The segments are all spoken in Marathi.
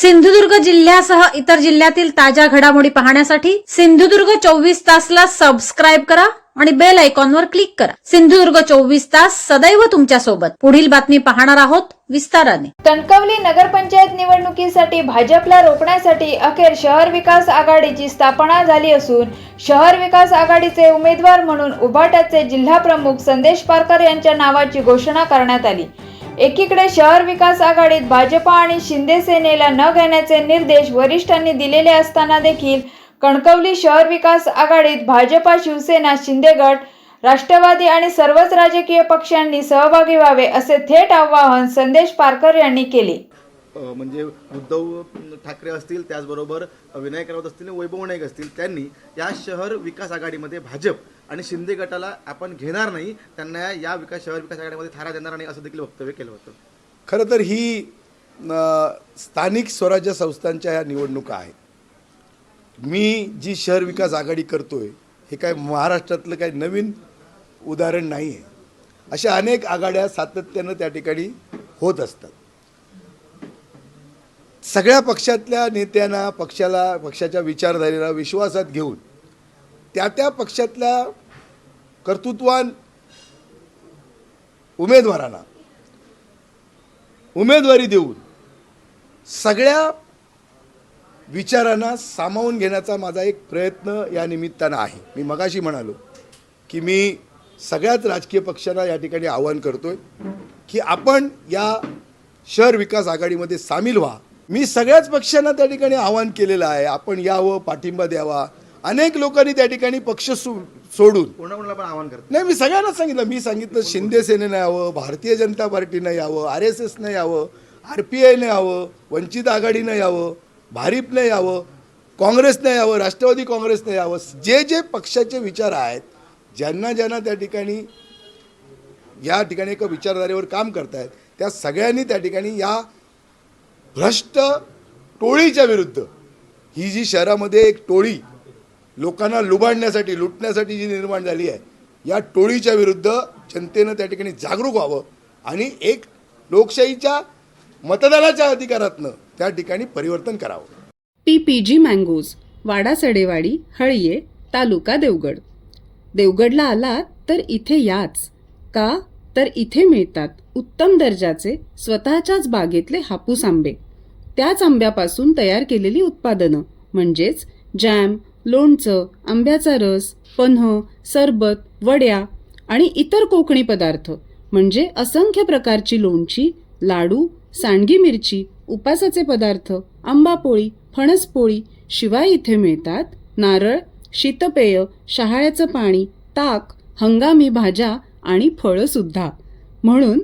सिंधुदुर्ग जिल्ह्यासह इतर जिल्ह्यातील ताज्या घडामोडी पाहण्यासाठी सिंधुदुर्ग चोवीस तासला सबस्क्राईब करा आणि बेल आयकॉनवर क्लिक करा. सिंधुदुर्ग चोवीस तास सदैव तुमच्यासोबत. पुढील बातमी पाहणार आहोत विस्ताराने. कणकवली नगरपंचायत निवडणुकीसाठी भाजपला रोखण्यासाठी अखेर शहर विकास आघाडीची स्थापना झाली असून शहर विकास आघाडीचे उमेदवार म्हणून उभाटाचे जिल्हा प्रमुख संदेश पारकर यांच्या नावाची घोषणा करण्यात आली. एकीकडे शहर विकास आघाडीत भाजपा आणि शिंदे सेनेला न घेण्याचे निर्देश वरिष्ठांनी दिलेले असताना देखील कणकवली शहर विकास आघाडीत भाजपा शिवसेना शिंदे गट राष्ट्रवादी आणि सर्वच राजकीय पक्षांनी सहभागी व्हावे असे थेट आवाहन संदेश पारकर यांनी केले. म्हणजे उद्धव ठाकरे असतील त्याचबरोबर विनायक राऊत असतील वैभव नाईक असतील त्यांनी या शहर विकास आघाडीमध्ये भाजप आणि शिंदे गटाला आपण घेणार नाही त्यांना या विकास शहर विकास आघाडीमध्ये थारा देणार नाही असं देखील वक्तव्य केलं होतं. खरं तर ही स्थानिक स्वराज्य संस्थांच्या ह्या निवडणुका आहेत. मी जी शहर विकास आघाडी करतोय हे काय महाराष्ट्रातलं काही नवीन उदाहरण नाही आहे अशा अनेक आघाड्या सातत्यानं त्या ठिकाणी होत असतात. सगळ्या पक्षातल्या नेत्यांना पक्षाला पक्षाच्या विचारधारेला विश्वासात घेऊन त्या त्या पक्षातल्या कर्तृत्वान उमेदवारांना उमेदवारी देऊन सगळ्या विचारांना सामावून घेण्याचा माझा एक प्रयत्न या निमित्तानं आहे. मी मगाशी म्हणालो की मी सगळ्याच राजकीय पक्षांना या ठिकाणी आवाहन करतोय की आपण या शहर विकास आघाडीमध्ये सामील व्हा. मी सगळ्याच पक्षांना त्या ठिकाणी आवाहन केलेलं आहे. आपण यावं पाठिंबा द्यावा. अनेक लोकांनी त्या ठिकाणी पक्ष सो सोडून. कोणा कोणाला पण आवाहन नाही मी सगळ्यांना सांगितलं. मी सांगितलं शिंदे सेनेनं यावं भारतीय जनता पार्टीनं यावं आर एस एसनं यावं आर पी आयनं यावं वंचित आघाडीनं यावं भारिपनं यावं काँग्रेसनं यावं राष्ट्रवादी काँग्रेसनं यावं जे जे पक्षाचे विचार आहेत ज्यांना ज्यांना त्या ठिकाणी या ठिकाणी एका विचारधारेवर काम करतायत त्या सगळ्यांनी त्या ठिकाणी या भ्रष्ट टोळीच्या विरुद्ध ही जी शहरामध्ये एक टोळी लोकांना लुबाडण्यासाठी लुटण्यासाठी जी निर्माण झाली आहे या टोळीच्या विरुद्ध जनतेनं त्या ठिकाणी जागरूक व्हावं आणि एक लोकशाहीच्या मतदानाच्या अधिकारातनं त्या ठिकाणी परिवर्तन करावं. P P G mangoes Wada Sadewadi Halye तालुका देवगड. देवगडला आलात तर इथे याच. का? तर इथे मिळतात उत्तम दर्जाचे स्वतःच्याच बागेतले हापूस आंबे. त्याच आंब्यापासून तयार केलेली उत्पादनं म्हणजेच जॅम लोणचं आंब्याचा रस पन्ह सरबत वड्या आणि इतर कोकणी पदार्थ म्हणजे असंख्य प्रकारची लोणची लाडू सांडगी मिरची उपासाचे पदार्थ आंबापोळी फणसपोळी शिवाय इथे मिळतात. नारळ शीतपेय शहाळ्याचं पाणी ताक हंगामी भाज्या आणि फळं सुद्धा म्हणून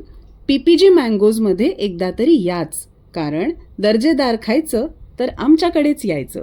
पीपीजी मँगोजमध्ये एकदा तरी याच कारण दर्जेदार खायचं तर आमच्याकडेच यायचं.